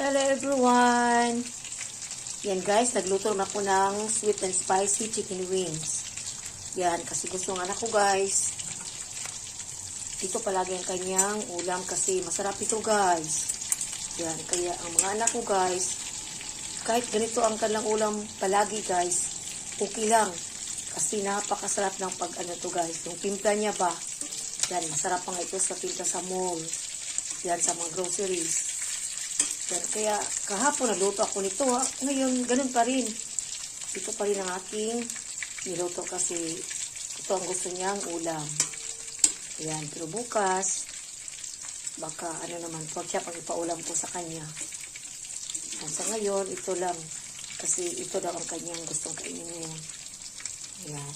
Hello everyone! Yan guys, nagluto na ako ng sweet and spicy chicken wings. Yan, kasi gusto ng anak ko guys. Dito palagi ang kanyang ulam kasi masarap ito guys. Yan, kaya ang mga anak ko guys, kahit ganito ang kanilang ulam palagi guys, okay lang. Kasi napakasarap ng pag ano to guys. Yung timpla niya ba, yan, masarap pa nga ito sa timpla sa mall. Yan, sa mga groceries. Yan, kaya kahapon naluto ako nito ha. Ngayon, ganun pa rin. Ito pa rin ang aking niluto kasi ito ang gusto niyang ulam. Ayan, pero bukas, baka ano naman, huwag siya pag ipaulam ko sa kanya. Yan, sa ngayon, ito lang. Kasi ito daw ang kanyang gustong kainin ngayon. Ayan.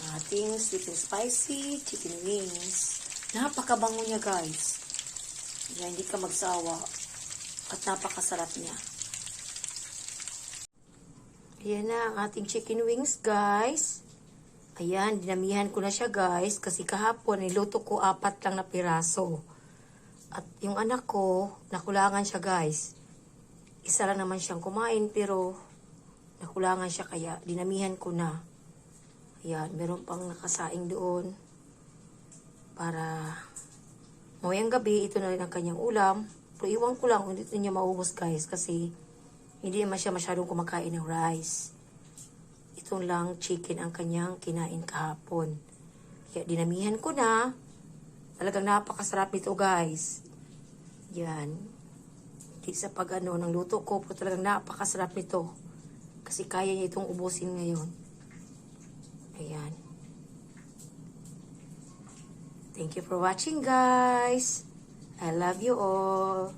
Ang Ating sweet and spicy chicken wings. Napakabango niya guys. Yan, hindi ka magsawa. At napakasarap niya. Ayan na ang ating chicken wings, guys. Ayan, dinamihan ko na siya, guys. Kasi kahapon, niluto ko apat lang na piraso. At yung anak ko, nakulangan siya, guys. Isa lang naman siyang kumain, pero nakulangan siya kaya dinamihan ko na. Ayan, meron pang nakasaing doon. Para Mamayang gabi, ito na rin ang kanyang ulam. Pero iwan ko lang kung dito niya maubos guys kasi hindi naman siya masyadong kumakain ng rice. Ito lang chicken ang kanyang kinain kahapon. Kaya dinamihan ko na. Talagang napakasarap nito guys. Yan. Di sa pag ano ng luto ko, pero talagang napakasarap nito. Kasi kaya niya itong ubusin ngayon. Ayan. Thank you for watching, guys. I love you all.